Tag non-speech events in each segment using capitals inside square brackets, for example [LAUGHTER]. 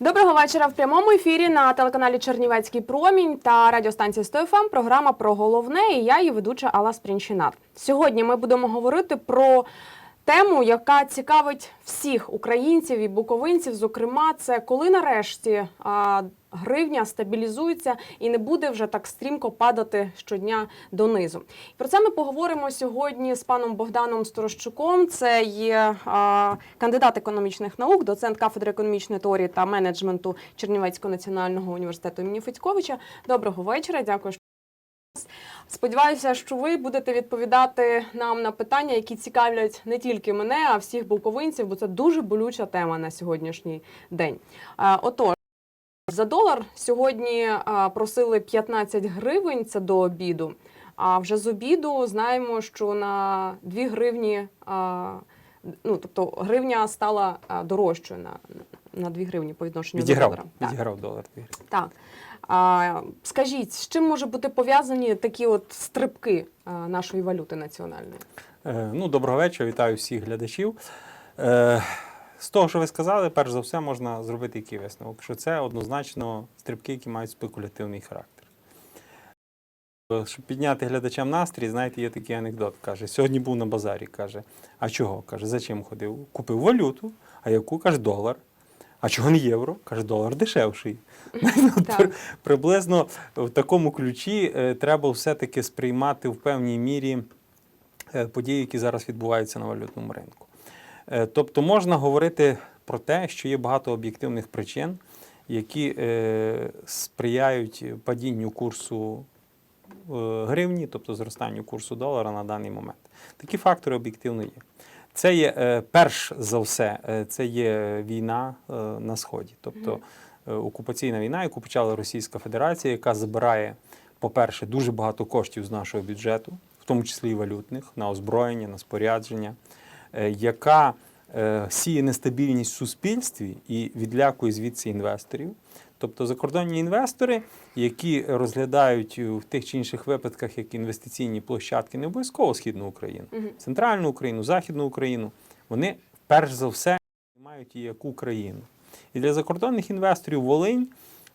Доброго вечора в прямому ефірі на телеканалі Чернівецький промінь та радіостанції СТОФМ Програма про головне. І я її ведуча Алла Спрінчинат. Сьогодні ми будемо говорити про тему, яка цікавить всіх українців і буковинців. Зокрема, це коли нарешті а, гривня стабілізується і не буде вже так стрімко падати щодня донизу. Про це ми поговоримо сьогодні з паном Богданом Сторощуком. Це є а, кандидат економічних наук, доцент кафедри економічної теорії та менеджменту Чернівецького національного університету імені Федьковича. Доброго вечора. Дякую. Сподіваюся, що ви будете відповідати нам на питання, які цікавлять не тільки мене, а всіх буковинців, бо це дуже болюча тема на сьогоднішній день. Отож, за долар сьогодні просили 15 гривень. Це до обіду. А вже з обіду знаємо, що на 2 гривні, ну тобто гривня стала дорожчою на, на 2 гривні по відношенню до Відіграв. Так. долар. дві гривні. Так. А, скажіть, з чим може бути пов'язані такі от стрибки нашої валюти національної? Е, ну, доброго вечора, вітаю всіх глядачів. Е, з того, що ви сказали, перш за все можна зробити який висновок, що це однозначно стрибки, які мають спекулятивний характер. Е, Щоб підняти глядачам настрій, знаєте, є такий анекдот. Каже, сьогодні був на базарі, каже, а чого? Каже, за чим ходив? Купив валюту, а яку каже долар. А чого не євро? Каже, долар дешевший. [LAUGHS] Приблизно в такому ключі е, треба все-таки сприймати в певній мірі е, події, які зараз відбуваються на валютному ринку. Е, Тобто можна говорити про те, що є багато об'єктивних причин, які сприяють падінню курсу гривні, тобто зростанню курсу долара на даний момент. Такі фактори об'єктивно є. Це є е, перш за все, е, це є війна е, на сході, тобто окупаційна війна, яку почала Російська Федерація, яка забирає, по-перше, дуже багато коштів з нашого бюджету, в тому числі і валютних, на озброєння, на спорядження, яка сіє нестабільність в суспільстві і відлякує звідси інвесторів. Тобто закордонні інвестори, які розглядають в тих чи інших випадках як інвестиційні площадки, не обов'язково східну Україну, Мгм. центральну Україну, західну Україну, вони перш за все мають її як Україну. І для закордонних інвесторів Волинь,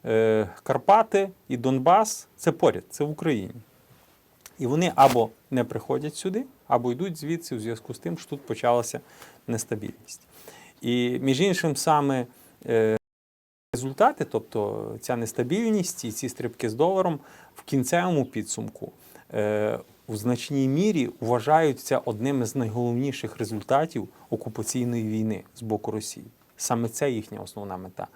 е, Карпати і Донбас це поряд, це в Україні. І вони або не приходять сюди, або йдуть звідси у зв'язку з тим, що тут почалася нестабільність. І між іншим, саме е, результати, тобто ця нестабільність і ці стрибки з доларом в кінцевому підсумку е, у значній мірі вважаються одним із найголовніших результатів окупаційної війни з боку Росії. Саме це їхня основна мета.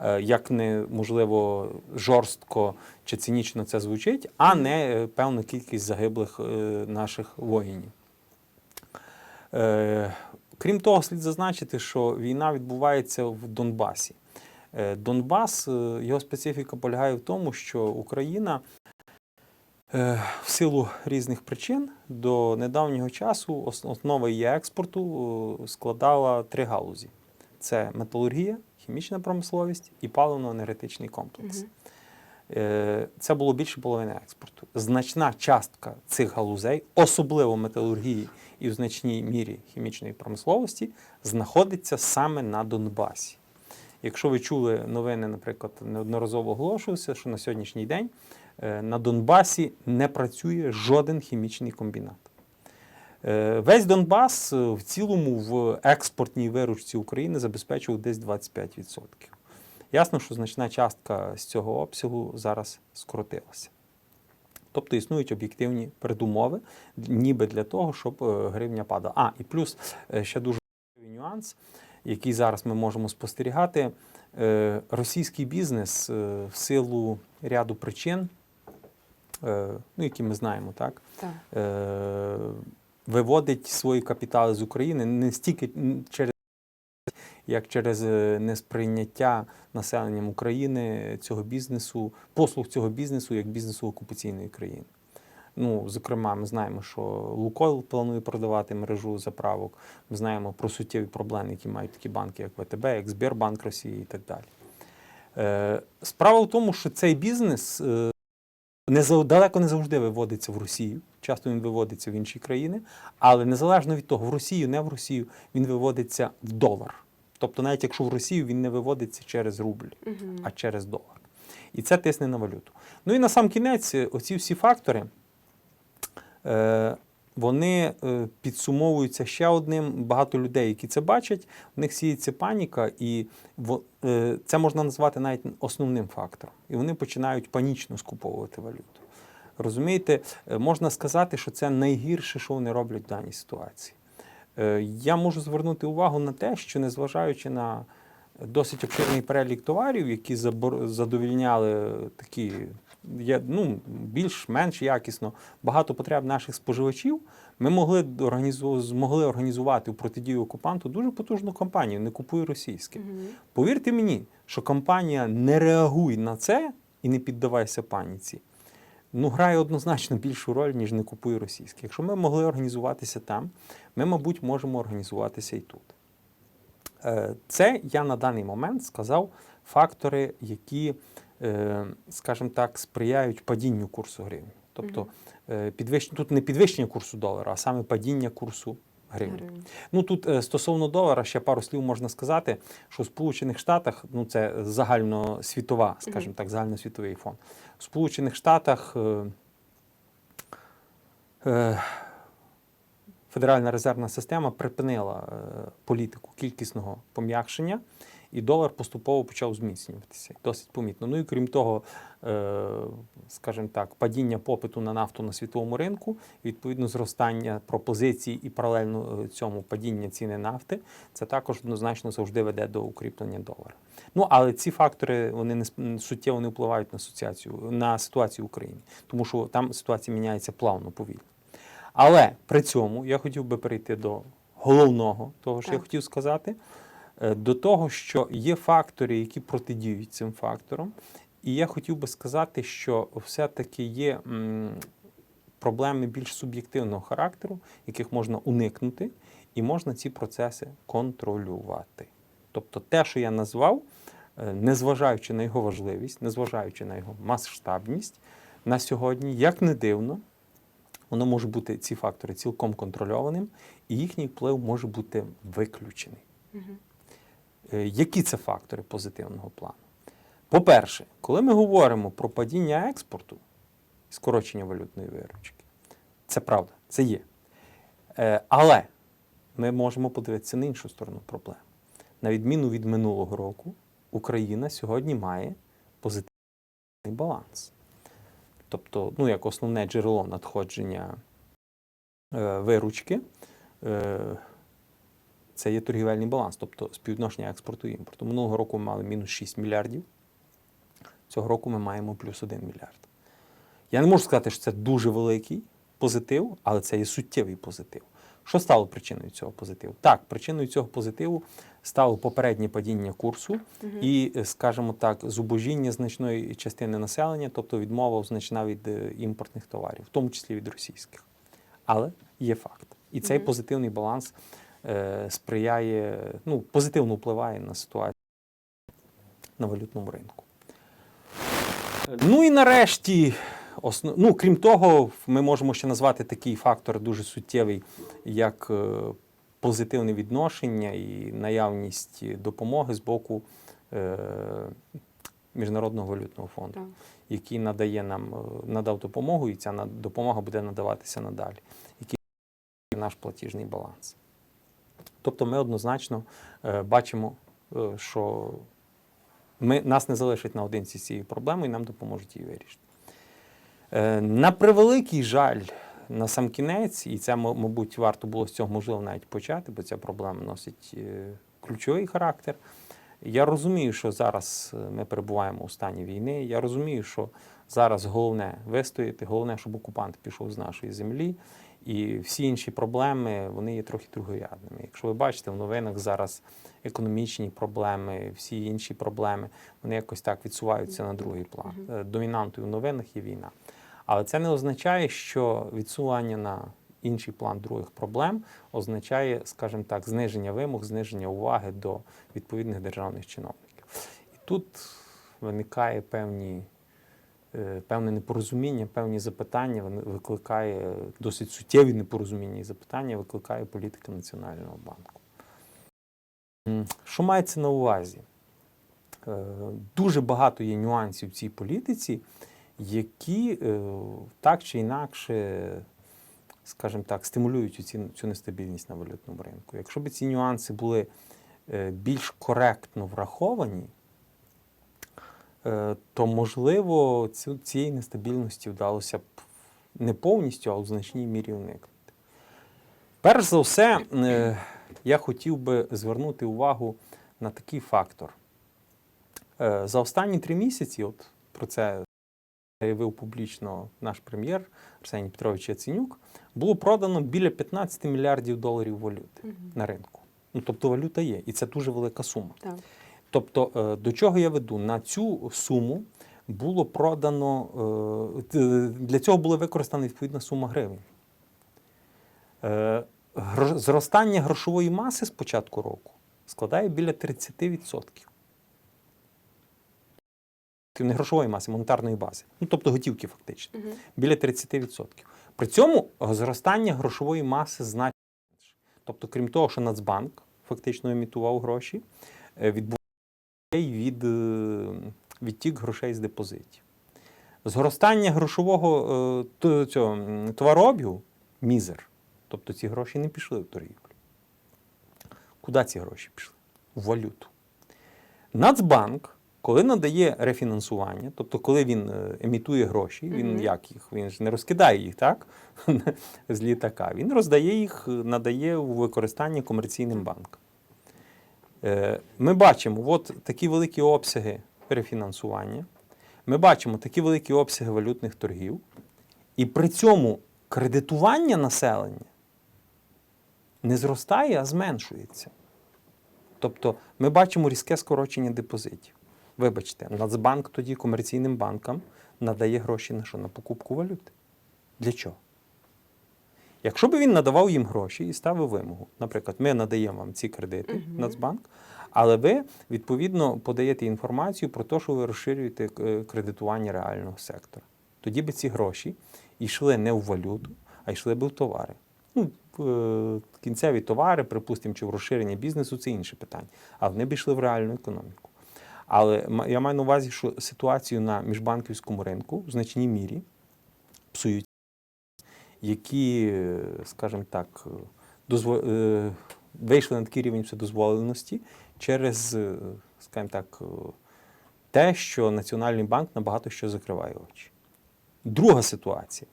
Е, Як не можливо жорстко чи цинічно це звучить, а не е, певна кількість загиблих наших воїнів. Крім того, слід зазначити, що війна відбувається в Донбасі. Е, Донбас, е, його специфіка полягає в тому, що Україна е, в силу різних причин до недавнього часу основа її експорту складала три галузі: це металургія, хімічна промисловість і паливно-енергетичний комплекс. Це було більше половини експорту. Значна частка цих галузей, особливо металургії і в значній мірі хімічної промисловості, знаходиться саме на Донбасі. Якщо ви чули новини, наприклад, неодноразово оголошувалося, що на сьогоднішній день е, на Донбасі не працює жоден хімічний комбінат. Е, Весь Донбас е, в цілому в експортній виручці України забезпечував десь 25%. Ясно, що значна частка з цього обсягу зараз скоротилася. Тобто існують об'єктивні передумови, ніби для того, щоб гривня падала. А, і плюс ще дуже важливий нюанс, який зараз ми можемо спостерігати. Е, Російський бізнес е, в силу ряду причин, е, ну, які ми знаємо, так, Так. виводить свої капітали з України не стільки через як через несприйняття населенням України цього бізнесу, послуг цього бізнесу як бізнесу окупаційної країни. Ну, зокрема, ми знаємо, що Лукойл планує продавати мережу заправок. Ми знаємо про суттєві проблеми, які мають такі банки, як ВТБ, як Збірбанк Росії і так далі. Е, справа в тому, що цей бізнес е, не далеко не завжди виводиться в Росію. Часто він виводиться в інші країни, але незалежно від того, в Росію, не в Росію, він виводиться в долар. Тобто, навіть якщо в Росію він не виводиться через рубль, Мгм. а через долар. І це тисне на валюту. Ну і на сам кінець, е, оці всі фактори, вони е, підсумовуються ще одним. Багато людей, які це бачать, в них сіється паніка, і е, це можна назвати навіть основним фактором. І вони починають панічно скуповувати валюту. Розумієте, Е, можна сказати, що це найгірше, що вони роблять в даній ситуації. Е, Я можу звернути увагу на те, що незважаючи на досить обширний перелік товарів, які задовільняли такі є, ну, більш-менш якісно багато потреб наших споживачів, ми могли організу... змогли організувати в протидію окупанту дуже потужну кампанію Не купуй російське. Мгм. Повірте мені, що компанія не реагуй на це і не піддавайся паніці. Ну, грає однозначно більшу роль, ніж не купуй російське. Якщо ми могли організуватися там, ми, мабуть, можемо організуватися і тут. Е, Це я на даний момент сказав фактори, які, скажімо так, сприяють падінню курсу гривні. Тобто е, підвищення, тут не підвищення курсу долара, а саме падіння курсу гривні. Ну тут е, стосовно долара ще пару слів можна сказати, що в Сполучених Штатах, ну це загальносвітова, скажімо так, загальносвітовий фонд. В Сполучених Штатах е, е, Федеральна резервна система припинила е, політику кількісного пом'якшення, і долар поступово почав зміцнюватися. Досить помітно. Ну і крім того, е, скажімо так, падіння попиту на нафту на світовому ринку, відповідно, зростання пропозицій і паралельно е, цьому падіння ціни нафти, це також однозначно завжди веде до укріплення долара. Ну але ці фактори вони не суттєво не впливають на асоціацію на ситуацію в Україні, тому що там ситуація міняється плавно, повільно. Але при цьому я хотів би перейти до головного, того, що я хотів сказати, до того, що є фактори, які протидіють цим факторам. І я хотів би сказати, що все-таки є проблеми більш суб'єктивного характеру, яких можна уникнути, і можна ці процеси контролювати. Тобто те, що я назвав, е, незважаючи на його важливість, незважаючи на його масштабність, на сьогодні, як не дивно, воно може бути ці фактори цілком контрольованим, і їхній вплив може бути виключений. Е, Які це фактори позитивного плану? По-перше, коли ми говоримо про падіння експорту, скорочення валютної виручки, це правда, це є. Е, Але ми можемо подивитися на іншу сторону проблеми. На відміну від минулого року, Україна сьогодні має позитивний баланс. Тобто, ну, як основне джерело надходження е, виручки, це є торгівельний баланс, тобто співвідношення експорту і імпорту. Минулого року ми мали мінус 6 мільярдів, цього року ми маємо плюс 1 мільярд. Я не можу сказати, що це дуже великий позитив, але це є суттєвий позитив. Що стало причиною цього позитиву? Так, причиною цього позитиву стало попереднє падіння курсу і, е, скажімо так, зубожіння значної частини населення, тобто відмова значна від е, імпортних товарів, в тому числі від російських. Але є факт. І цей Мгм. позитивний баланс сприяє, ну, позитивно впливає на ситуацію на валютному ринку. Ну і нарешті, основ... ну, крім того, ми можемо ще назвати такий фактор дуже суттєвий, як е, позитивне відношення і наявність допомоги з боку е, Міжнародного валютного фонду Так. який надає нам, е, надав допомогу, і ця допомога буде надаватися надалі, який наш платіжний баланс. Тобто ми однозначно е, бачимо, е, що ми, нас не залишать наодинці з цією проблемою і нам допоможуть її вирішити. Е, На превеликий жаль, на сам кінець, і це, мабуть, варто було з цього можливо навіть почати, бо ця проблема носить ключовий характер. Я розумію, що зараз ми перебуваємо у стані війни. Я розумію, що зараз головне вистояти, головне, щоб окупант пішов з нашої землі. І всі інші проблеми вони є трохи другорядними. Якщо ви бачите в новинах зараз економічні проблеми, всі інші проблеми, вони якось так відсуваються на другий план. Е, Домінантою в новинах є війна. Але це не означає, що відсування на інший план других проблем означає, скажімо так, зниження вимог, зниження уваги до відповідних державних чиновників. І тут виникає певні, певне непорозуміння, певні запитання, викликає досить суттєві непорозуміння і запитання, викликає політика Національного банку. Що мається на увазі? Е, Дуже багато є нюансів в цій політиці, які е, так чи інакше, скажімо так, стимулюють цю, цю нестабільність на валютному ринку. Якщо б ці нюанси були е, більш коректно враховані, е, то можливо цю, цієї нестабільності вдалося б не повністю, а у значній мірі уникнути. Перш за все, е, я хотів би звернути увагу на такий фактор. Е, За останні три місяці, от про це заявив публічно наш прем'єр Арсеній Петрович Яценюк, було продано біля 15 мільярдів доларів валюти на ринку. Ну, тобто валюта є, і це дуже велика сума. Так. Тобто, е, до чого я веду? На цю суму було продано, е, для цього була використана відповідна сума гривень. Е, Зростання грошової маси з початку року складає біля 30%. Не грошової маси, монетарної бази. Ну, тобто готівки фактично. Мгм. Біля 30%. При цьому зростання грошової маси значно менше. Тобто, крім того, що Нацбанк фактично емітував гроші, е, відбувався від е, відтік грошей з депозитів. Зростання грошового е, цього, товарообігу мізер. Тобто ці гроші не пішли в торгівлю. Куди ці гроші пішли? В валюту. Нацбанк, коли надає рефінансування, тобто коли він е, емітує гроші, він Мгм. як їх? Він ж не розкидає їх, так? [LAUGHS] З літака. Він роздає їх, надає у використання комерційним банкам. Е, Ми бачимо от такі великі обсяги рефінансування. Ми бачимо такі великі обсяги валютних торгів, і при цьому кредитування населення не зростає, а зменшується. Тобто ми бачимо різке скорочення депозитів. Вибачте, Нацбанк тоді комерційним банкам надає гроші на що? На покупку валюти. Для чого? Якщо б він надавав їм гроші і ставив вимогу, наприклад, ми надаємо вам ці кредити, Мгм. Нацбанк, але ви відповідно подаєте інформацію про те, що ви розширюєте е, кредитування реального сектора. Тоді би ці гроші йшли не в валюту, а йшли би в товари. Ну, е, кінцеві товари, припустимо, чи в розширення бізнесу це інше питання. А вони б йшли в реальну економіку. Але я маю на увазі, що ситуацію на міжбанківському ринку в значній мірі псують, які, скажімо так, дозво- е, вийшли на такий рівень вседозволеності через, е, скажімо так, е, те, що Національний банк на багато що закриває очі. Друга ситуація.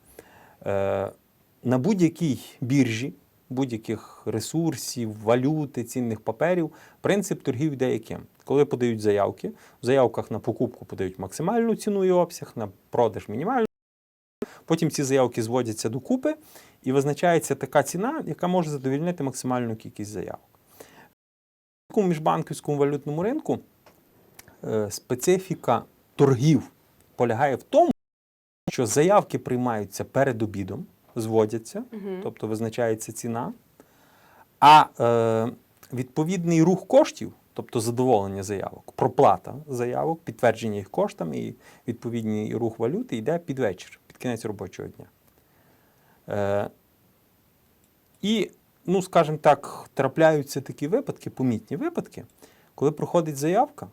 На будь-якій біржі, будь-яких ресурсів, валюти, цінних паперів, принцип торгів йде яким? Коли подають заявки, в заявках на покупку подають максимальну ціну і обсяг, на продаж мінімальну. Потім ці заявки зводяться докупи і визначається така ціна, яка може задовільнити максимальну кількість заявок. В такому міжбанківському валютному ринку е, специфіка торгів полягає в тому, що заявки приймаються перед обідом, зводяться, тобто визначається ціна, а е, відповідний рух коштів, тобто задоволення заявок, проплата заявок, підтвердження їх коштами і відповідний рух валюти йде під вечір, під кінець робочого дня. Е, і, ну, скажімо так, трапляються такі випадки, помітні випадки, коли проходить заявка,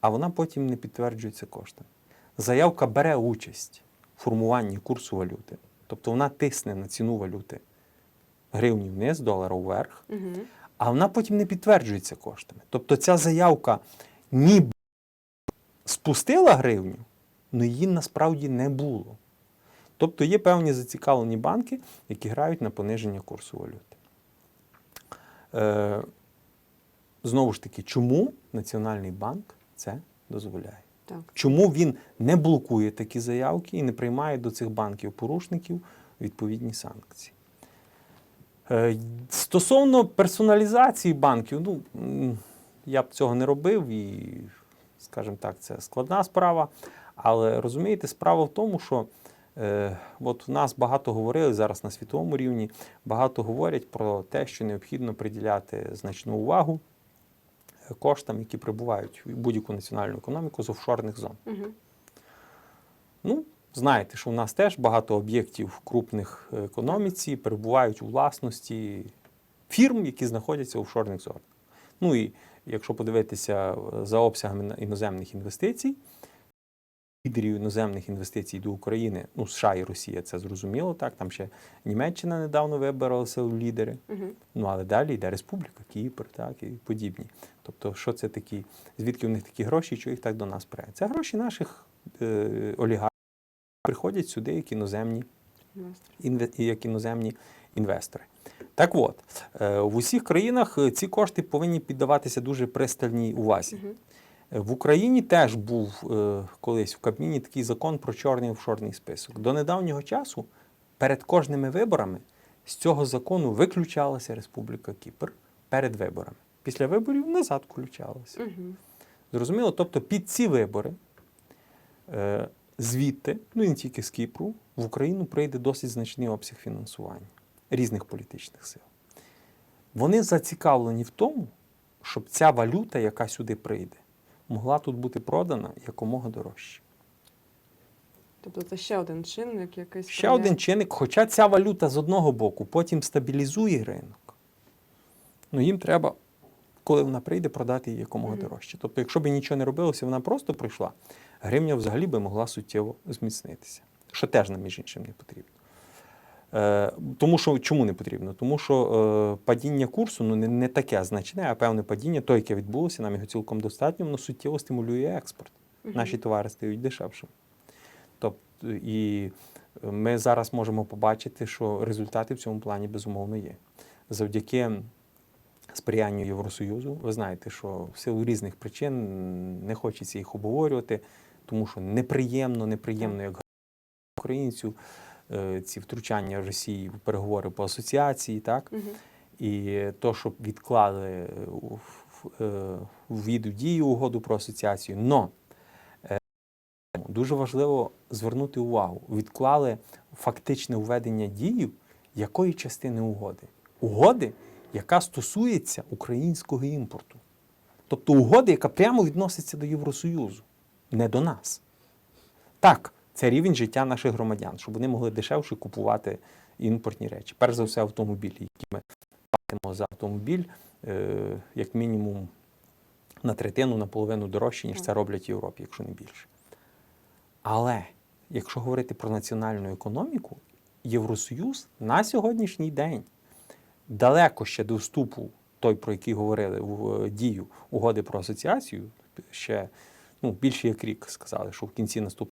а вона потім не підтверджується коштами. Заявка бере участь в формуванні курсу валюти, тобто вона тисне на ціну валюти гривні вниз, долара вверх, Мгм. а вона потім не підтверджується коштами. Тобто ця заявка ніби спустила гривню, але її насправді не було. Тобто є певні зацікавлені банки, які грають на пониження курсу валюти. Е, знову ж таки, чому Національний банк це дозволяє? Так. Чому він не блокує такі заявки і не приймає до цих банків-порушників відповідні санкції? Е, Стосовно персоналізації банків, ну, я б цього не робив і, скажімо так, це складна справа. Але розумієте, справа в тому, що е, от в нас багато говорили зараз на світовому рівні, багато говорять про те, що необхідно приділяти значну увагу е, коштам, які прибувають в будь-яку національну економіку з офшорних зон. Мгм. Ну, знаєте, що у нас теж багато об'єктів крупних в економіці перебувають у власності фірм, які знаходяться у офшорних зонах. Ну і якщо подивитися е, за обсягами іноземних інвестицій, лідерів іноземних інвестицій до України, ну США і Росія, це зрозуміло, так там ще Німеччина недавно вибралася в лідери. Угу. Ну, але далі йде Республіка, Кіпр, так і подібні. Тобто, що це такі, звідки у них такі гроші, що їх так до нас прає? Це гроші наших е, олігархів приходять сюди як іноземні, інве, як іноземні інвестори. Так от, е, в усіх країнах е, ці кошти повинні піддаватися дуже пристальній увазі. Е, В Україні теж був е, колись в Кабміні такий закон про чорний офшорний список. До недавнього часу перед кожними виборами з цього закону виключалася Республіка Кіпр перед виборами. Після виборів назад включалася. Угу. Зрозуміло? Тобто під ці вибори е, звідти, ну і не тільки з Кіпру, в Україну прийде досить значний обсяг фінансування різних політичних сил. Вони зацікавлені в тому, щоб ця валюта, яка сюди прийде, могла тут бути продана якомога дорожче. Тобто це ще один чинник, який Ще один чинник, хоча ця валюта з одного боку потім стабілізує ринок, ну їм треба, коли вона прийде, продати її якомога Мгм. дорожче. Тобто, якщо б нічого не робилося, вона просто прийшла, гривня взагалі би могла суттєво зміцнитися, що теж нам між іншим не потрібно. Е, тому що чому не потрібно? Тому що е, падіння курсу ну, не, не таке значне, а певне падіння, то, яке відбулося, нам його цілком достатньо, воно суттєво стимулює експорт. Мгм. Наші товари стають дешевшими. Тобто, і ми зараз можемо побачити, що результати в цьому плані безумовно є. Завдяки сприянню Євросоюзу, ви знаєте, що в силу різних причин не хочеться їх обговорювати, тому що неприємно, неприємно, як українцю, е, ці втручання Росії в переговори по асоціації, так? Мгм. І то, щоб відклали у- в- е, ввід в дію угоду про асоціацію. Но е, дуже важливо звернути увагу, відклали фактичне введення дію якої частини угоди? Угоди, яка стосується українського імпорту. Тобто угоди, яка прямо відноситься до Євросоюзу, не до нас. Так, це рівень життя наших громадян, щоб вони могли дешевше купувати імпортні речі. Перш за все, автомобілі, які ми платимо за автомобіль, е, як мінімум на третину, на половину дорожче, ніж це роблять в Європі, якщо не більше. Але якщо говорити про національну економіку, Євросоюз на сьогоднішній день далеко ще до вступу, той, про який говорили в е, дію угоди про асоціацію, ще ну, більше як рік сказали, що в кінці наступного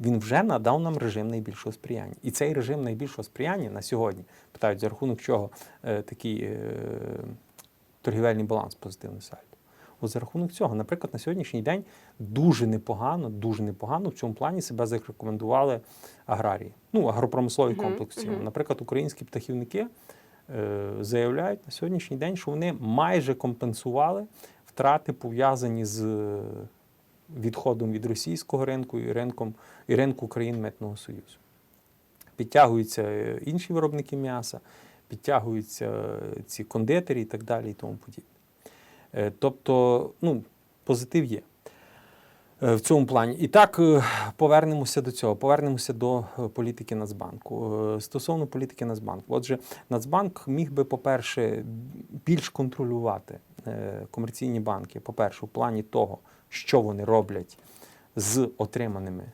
він вже надав нам режим найбільшого сприяння. І цей режим найбільшого сприяння на сьогодні питають, за рахунок чого е, такий е, торгівельний баланс позитивний сальдо. От за рахунок цього, наприклад, на сьогоднішній день дуже непогано, дуже непогано в цьому плані себе зарекомендували аграрії, ну, агропромисловий Мгм, комплекс. в Наприклад, українські птахівники е, заявляють на сьогоднішній день, що вони майже компенсували втрати, пов'язані з відходом від російського ринку і ринком і ринку країн Митного Союзу. Підтягуються е, інші виробники м'яса, підтягуються е, ці кондитері і так далі, і тому подібне. Е, Тобто, ну, позитив є в цьому плані. І так, повернемося до цього. Повернемося до політики Нацбанку. Стосовно політики Нацбанку. Отже, Нацбанк міг би, по-перше, більш контролювати комерційні банки, по-перше, в плані того, що вони роблять з отриманими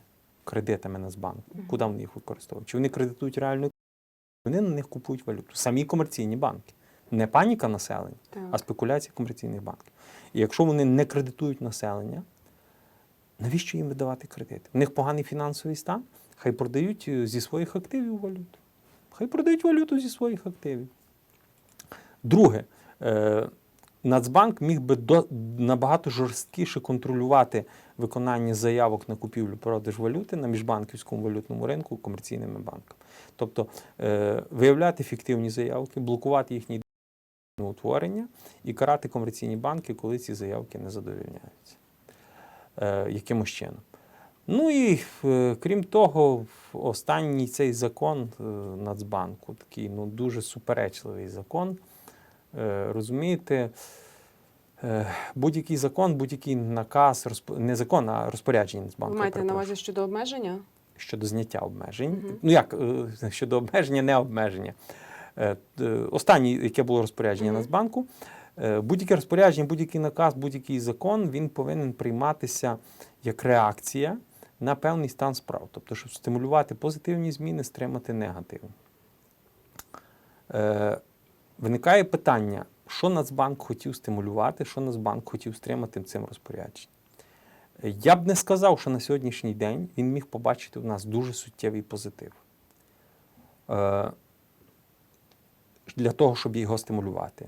кредитами Нацбанку, Мгм. куди вони їх використовують. Чи вони кредитують реальну вони на них купують валюту. Самі комерційні банки. Не паніка населення, Так. а спекуляції комерційних банків. І якщо вони не кредитують населення, навіщо їм видавати кредити? У них поганий фінансовий стан, хай продають е, зі своїх активів валюту. Хай продають валюту зі своїх активів. Друге, е, Нацбанк міг би до, набагато жорсткіше контролювати виконання заявок на купівлю-продаж валюти на міжбанківському валютному ринку комерційними банками. Тобто е, виявляти фіктивні заявки, блокувати їхні утворення і карати комерційні банки, коли ці заявки не задовільняються е, якимось чином. Ну і е, крім того, останній цей закон е, Нацбанку, такий ну, дуже суперечливий закон. Е, розумієте, е, будь-який закон, будь-який наказ, розп... не закон, а розпорядження Нацбанку. Ви маєте на увазі щодо обмеження? щодо зняття обмежень. Мгм. Ну як е, щодо обмеження, не обмеження. Останнє, яке було розпорядження Мгм. Нацбанку, Будь-яке розпорядження, будь-який наказ, будь-який закон він повинен прийматися як реакція на певний стан справ, тобто, щоб стимулювати позитивні зміни, стримати негативні. Виникає питання, що Нацбанк хотів стимулювати, що Нацбанк хотів стримати цим розпорядженням. Я б не сказав, що на сьогоднішній день він міг побачити у нас дуже суттєвий позитив. Е, Для того, щоб його стимулювати.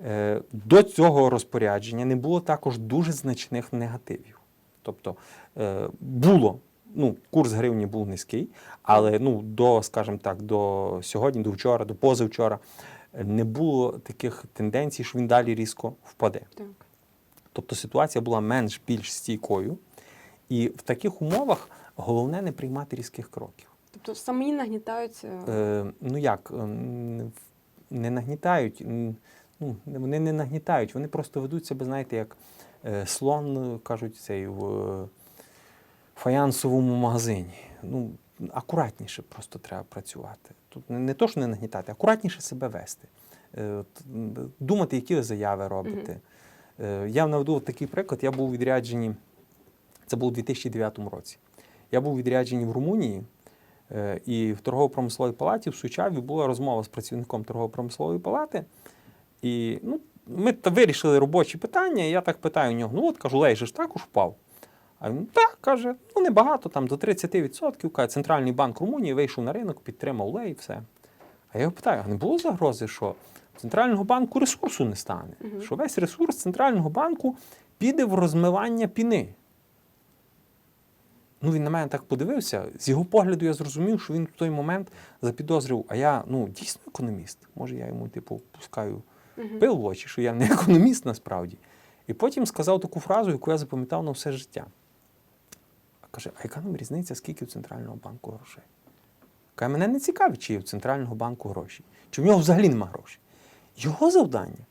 Е, До цього розпорядження не було також дуже значних негативів. Тобто е, було, ну, курс гривні був низький, але ну, до, скажімо так, до сьогодні, до вчора, до позавчора не було таких тенденцій, що він далі різко впаде. Так. Тобто ситуація була менш-більш стійкою, і в таких умовах головне не приймати різких кроків. Тобто самі нагнітаються. Е, ну як, ем, не нагнітають, ну, вони не нагнітають, вони просто ведуть себе, знаєте, як е, слон, е, кажуть, цей в е, фаянсовому магазині. Ну, акуратніше просто треба працювати. Тут не, то, що не нагнітати, акуратніше себе вести. Е, думати, які ви заяви робите. Я наведу такий приклад. Я був у відрядженні, це було у 2009 році. Я був у відрядженні в Румунії, е, і в торгово-промисловій палаті в Сучаві була розмова з працівником торгово-промислової палати. І ну, ми вирішили робочі питання, і я так питаю у нього: ну от кажу, лей же ж також впав. А він так каже, ну небагато, там до 30%. Каже, Центральний банк Румунії вийшов на ринок, підтримав лей і все. А я його питаю: а не було загрози, що Центрального банку ресурсу не стане? Мгм. Що весь ресурс Центрального банку піде в розмивання піни. Ну, він на мене так подивився. З його погляду я зрозумів, що він в той момент запідозрив, а я ну, дійсно економіст. Може, я йому, типу, пускаю Мгм. пил в очі, що я не економіст насправді. І потім сказав таку фразу, яку я запам'ятав на все життя. Каже, а яка нам різниця, скільки в Центрального банку грошей? Каже, мене не цікавить, чи є в Центрального банку гроші, чи в нього взагалі нема грошей. Його завдання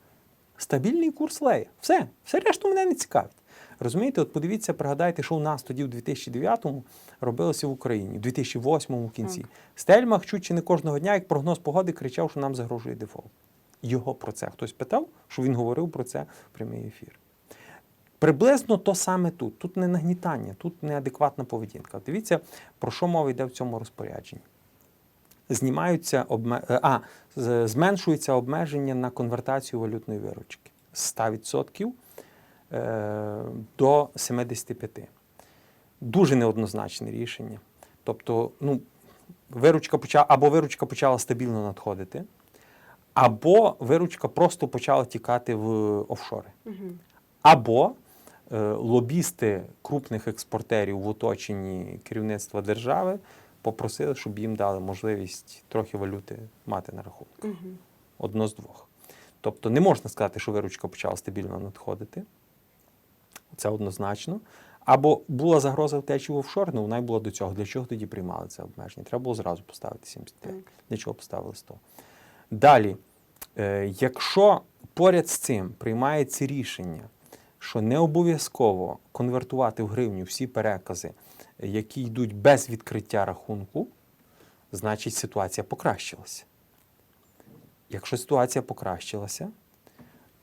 стабільний курс лея. Все, все решту мене не цікавить. Розумієте, от подивіться, пригадайте, що у нас тоді в 2009-му робилося в Україні, в 2008-му в кінці. Стельмах чуть чи не кожного дня, як прогноз погоди, кричав, що нам загрожує дефолт. Його про це хтось питав, що він говорив про це в прямий ефір. Приблизно то саме тут. Тут не нагнітання, тут неадекватна поведінка. Дивіться, про що мова йде в цьому розпорядженні. Знімаються обме... е, а, зменшується обмеження на конвертацію валютної виручки з 100% е, до 75%. Дуже неоднозначне рішення. Тобто, ну, виручка почала, або виручка почала стабільно надходити, або виручка просто почала тікати в офшори. Або лобісти крупних експортерів в оточенні керівництва держави попросили, щоб їм дали можливість трохи валюти мати на рахунку. Мгм. Одно з двох. Тобто не можна сказати, що виручка почала стабільно надходити. Це однозначно. Або була загроза втечі в офшор, ну вона й була до цього. Для чого тоді приймали це обмеження? Треба було зразу поставити 75. Так. Для чого поставили 100? Далі, е, якщо поряд з цим приймається рішення, що не обов'язково конвертувати в гривню всі перекази, які йдуть без відкриття рахунку, значить ситуація покращилася. Якщо ситуація покращилася,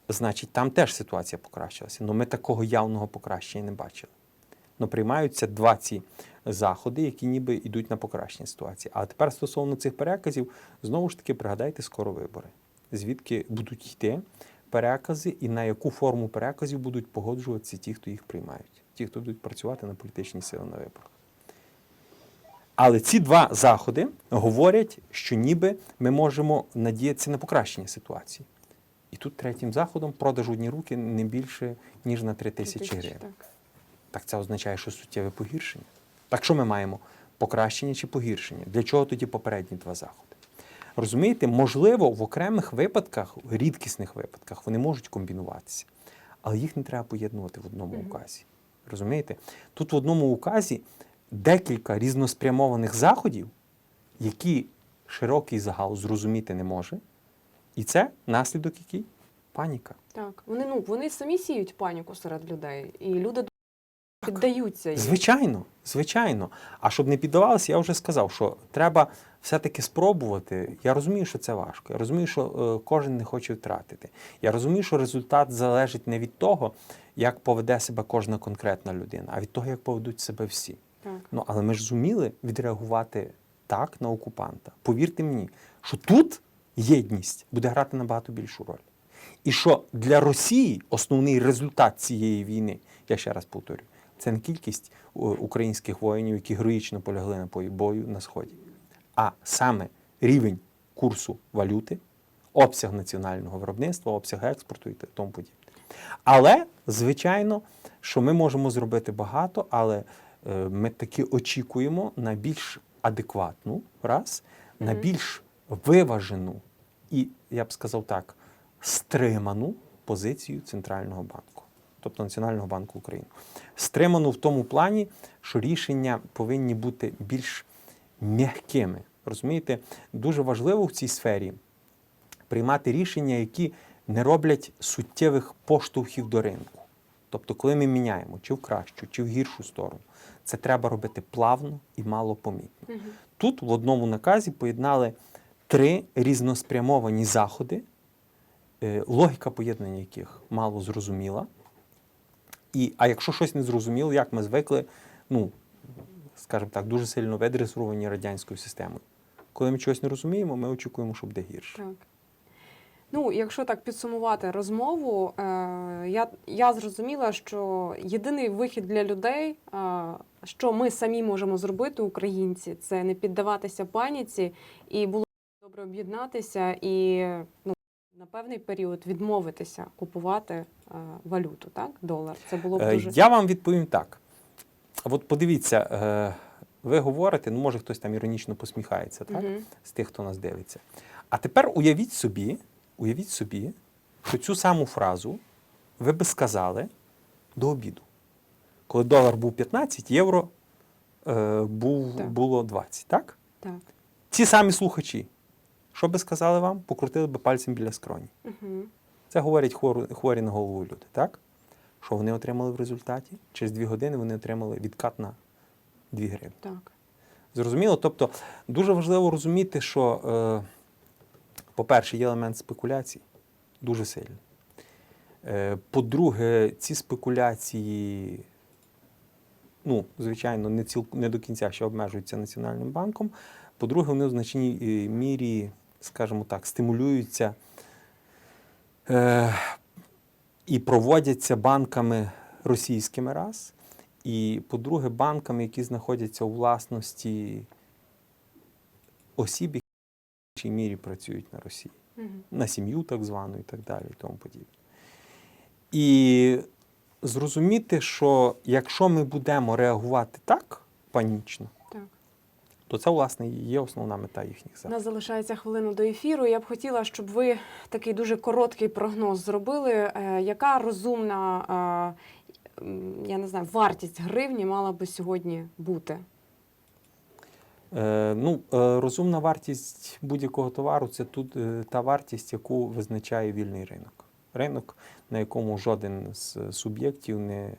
значить там теж ситуація покращилася. Але ми такого явного покращення не бачили. Ну, приймаються два ці заходи, які ніби йдуть на покращення ситуації. А тепер стосовно цих переказів, знову ж таки, пригадайте скоро вибори, звідки будуть йти перекази і на яку форму переказів будуть погоджуватися ті, хто їх приймають, ті, хто будуть працювати на політичні сили на виборах. Але ці два заходи говорять, що ніби ми можемо надіятися на покращення ситуації. І тут третім заходом продаж одні руки не більше, ніж на 3 тисячі гривень. Так. Так це означає, що суттєве погіршення. Так що ми маємо? Покращення чи погіршення? Для чого тоді попередні два заходи? Розумієте, можливо, в окремих випадках, в рідкісних випадках, вони можуть комбінуватися, але їх не треба поєднувати в одному указі. Розумієте? Тут в одному указі декілька різноспрямованих заходів, які широкий загал зрозуміти не може. І це наслідок який? Паніка. Так. Вони, ну, вони самі сіють паніку серед людей. І люди піддаються. їй. Звичайно, звичайно. А щоб не піддавалося, я вже сказав, що треба все-таки спробувати. Я розумію, що це важко. Я розумію, що е, кожен не хоче втратити. Я розумію, що результат залежить не від того, як поведе себе кожна конкретна людина, а від того, як поведуть себе всі. Так. Ну, але ми ж зуміли відреагувати так на окупанта. Повірте мені, що тут єдність буде грати набагато більшу роль. І що для Росії основний результат цієї війни, я ще раз повторю, це не кількість е, українських воїнів, які героїчно полягли на полі бою на сході, а саме рівень курсу валюти, обсяг національного виробництва, обсяг експорту і тому подібне. Але, звичайно, що ми можемо зробити багато, але е, ми таки очікуємо на більш адекватну, раз, на більш виважену і, я б сказав так, стриману позицію Центрального банку, тобто Національного банку України. Стриману в тому плані, що рішення повинні бути більш м'якими. Розумієте, дуже важливо в цій сфері приймати рішення, які не роблять суттєвих поштовхів до ринку. Тобто, коли ми міняємо чи в кращу, чи в гіршу сторону, це треба робити плавно і малопомітно. Мгм. Тут в одному наказі поєднали три різноспрямовані заходи, е, логіка поєднання яких мало зрозуміла. І, а якщо щось не зрозуміло, як ми звикли, ну, скажімо так, дуже сильно видресуровані радянською системою. Коли ми чогось не розуміємо, ми очікуємо, що буде гірше. Так. Ну, якщо так підсумувати розмову, е, я, я зрозуміла, що єдиний вихід для людей, е, що ми самі можемо зробити, українці, це не піддаватися паніці і було добре об'єднатися і ну, на певний період відмовитися купувати е, валюту, так? Долар. Це було б Е, дуже Я вам відповім так. От подивіться, е, ви говорите, ну може хтось там іронічно посміхається, так? Мгм. з тих, хто нас дивиться. А тепер уявіть собі, уявіть собі, що цю саму фразу ви би сказали до обіду. Коли долар був 15, євро е, був, Так. було 20, так? так. Ці самі слухачі, що би сказали вам, покрутили би пальцем біля скроні. Угу. Це говорять хворі, хворі на голову люди, так? Що вони отримали в результаті? Через дві години вони отримали відкат на 2 гривні. Так. Зрозуміло? Тобто дуже важливо розуміти, що, е, по-перше, є елемент спекуляцій дуже сильний. Е, по-друге, ці спекуляції, ну, звичайно, не, ціл, не до кінця ще обмежуються Національним банком. По-друге, вони в значній е, мірі, скажімо так, стимулюються е, і проводяться банками російськими раз. І, по-друге, банками, які знаходяться у власності осіб, які в іншій мірі працюють на Росії, Угу. на сім'ю так звану і так далі, і тому подібне. І зрозуміти, що якщо ми будемо реагувати так панічно. То це, власне, і є основна мета їхніх У нас залишається хвилина до ефіру. Я б хотіла, щоб ви такий дуже короткий прогноз зробили. Е, Яка розумна, е, я не знаю, вартість гривні мала би сьогодні бути? Е, ну, розумна вартість будь-якого товару це тут та вартість, яку визначає вільний ринок. Ринок, на якому жоден з суб'єктів не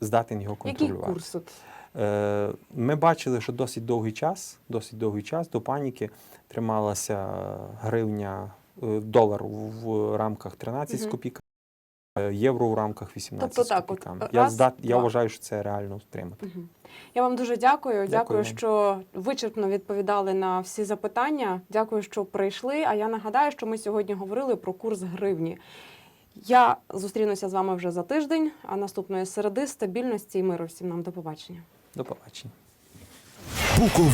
здатен його Який контролювати. курс? От? Е, Ми бачили, що досить довгий час, досить довгий час до паніки трималася гривня, е, долар в рамках 13 з копійками, е, євро в рамках 18 Тобто так, от, е, я, раз, здат, я вважаю, що це реально втримати. Мгм. Я вам дуже дякую. Дякую, Дякую що вичерпно відповідали на всі запитання. Дякую, що прийшли. А я нагадаю, що ми сьогодні говорили про курс гривні. Я зустрінуся з вами вже за тиждень, а наступної середи стабільності і миру всім нам до побачення. do Palatino. Pucov.